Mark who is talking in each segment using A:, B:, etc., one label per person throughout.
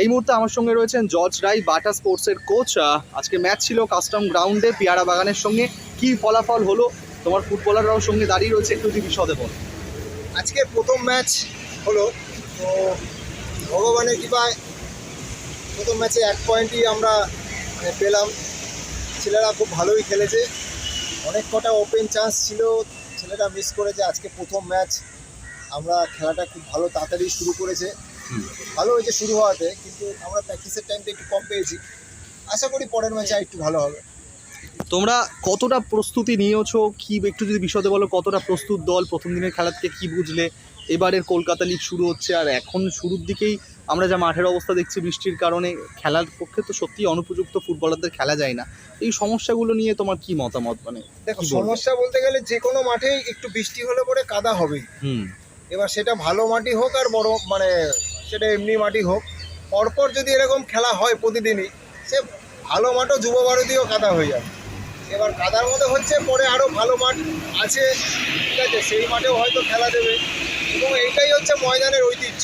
A: এই মুহূর্তে আমার সঙ্গে রয়েছেন জর্জ রাই বাটা স্পোর্টসের কোচ আজকে ম্যাচ ছিল কাস্টম গ্রাউন্ডে পিয়ারা বাগানের সঙ্গে। কি ফলাফল হলো? তোমার ফুটবলাররাও সঙ্গে দাঁড়িয়ে রয়েছে একটু যদি বিশদে বল।
B: আজকে প্রথম ম্যাচ হলো তো ভগবানের কৃপায় প্রথম ম্যাচে এক পয়েন্টই আমরা মানে, পেলাম। ছেলেরা খুব ভালোই খেলেছে। অনেক কটা ওপেন চান্স ছিল ছেলেরা মিস করেছে। আজকে প্রথম ম্যাচ আমরা খেলাটা খুব ভালো তাড়াতাড়ি শুরু করেছে। ভালো হয়েছে শুরু হওয়াতে কিন্তু আমরা প্র্যাকটিসের টাইমটা একটু কম পেয়েছি। আশা করি পরের ম্যাচে একটু ভালো হবে।
A: তোমরা কতটা প্রস্তুতি নিয়েছো? কি একটু যদি বিশদে বলো কতটা প্রস্তুত দল প্রথম দিনের খেলা থেকে কি বুঝলে? এবারের কলকাতা লিগ শুরু হচ্ছে আর এখন শুরুর দিকেই আমরা যা মাঠের অবস্থা দেখছি বৃষ্টির কারণে খেলার পক্ষে তো সত্যি অনুপযুক্ত ফুটবলারদের খেলা যায় না। এই সমস্যাগুলো নিয়ে তোমার কি মতামত? মানে
B: দেখো সমস্যা বলতে গেলে যে কোনো মাঠেই একটু বৃষ্টি হলে পরে কাদা হবে
A: হুম।
B: এবার সেটা ভালো মাটি হোক আর বড় মানে সেটা এমনি মাটি হোক। পরপর যদি এরকম খেলা হয় প্রতিদিনই, সে ভালো মাঠও যুব ভারতীয় কাদা হয়ে যাবে। এবার কাদার মধ্যে হচ্ছে পরে আরও ভালো মাঠ আছে, ঠিক আছে, সেই মাঠেও হয়তো খেলা দেবে। এবং এইটাই হচ্ছে ময়দানের ঐতিহ্য।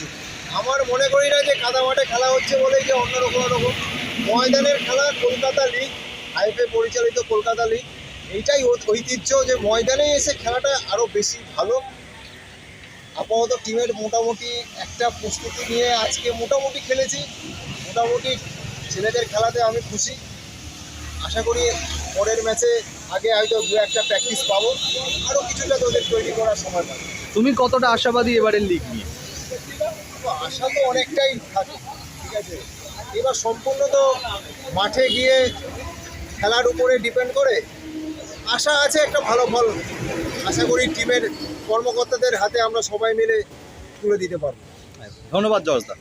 B: আমার মনে করি না যে কাদা মাঠে খেলা হচ্ছে বলেই যে অন্যরকম রকম ময়দানের খেলা কলকাতা লিগ আইএফএ পরিচালিত কলকাতা লিগ, এইটাই ঐতিহ্য যে ময়দানে এসে খেলাটা আরও বেশি ভালো আপাতত টিমের মোটামুটি একটা প্রস্তুতি নিয়ে আজকে মোটামুটি খেলেছি। মোটামুটি ছেলেদের খেলাতে আমি খুশি। আশা করি পরের ম্যাচে আগে হয়তো দু একটা প্র্যাকটিস পাবো। আরও কিছুটা তোদের তৈরি করার সময় পাবো।
A: তুমি কতটা আশাবাদী এবারের লিগ নিয়ে?
B: আশা তো অনেকটাই থাকে ঠিক আছে? এবার সম্পূর্ণ তো মাঠে গিয়ে খেলার উপরে ডিপেন্ড করে। আশা আছে একটা ভালো ফল। আশা করি টিমের কর্মকর্তাদের হাতে আমরা সবাই মিলে তুলে দিতে পারব।
A: ধন্যবাদ জর্জদা।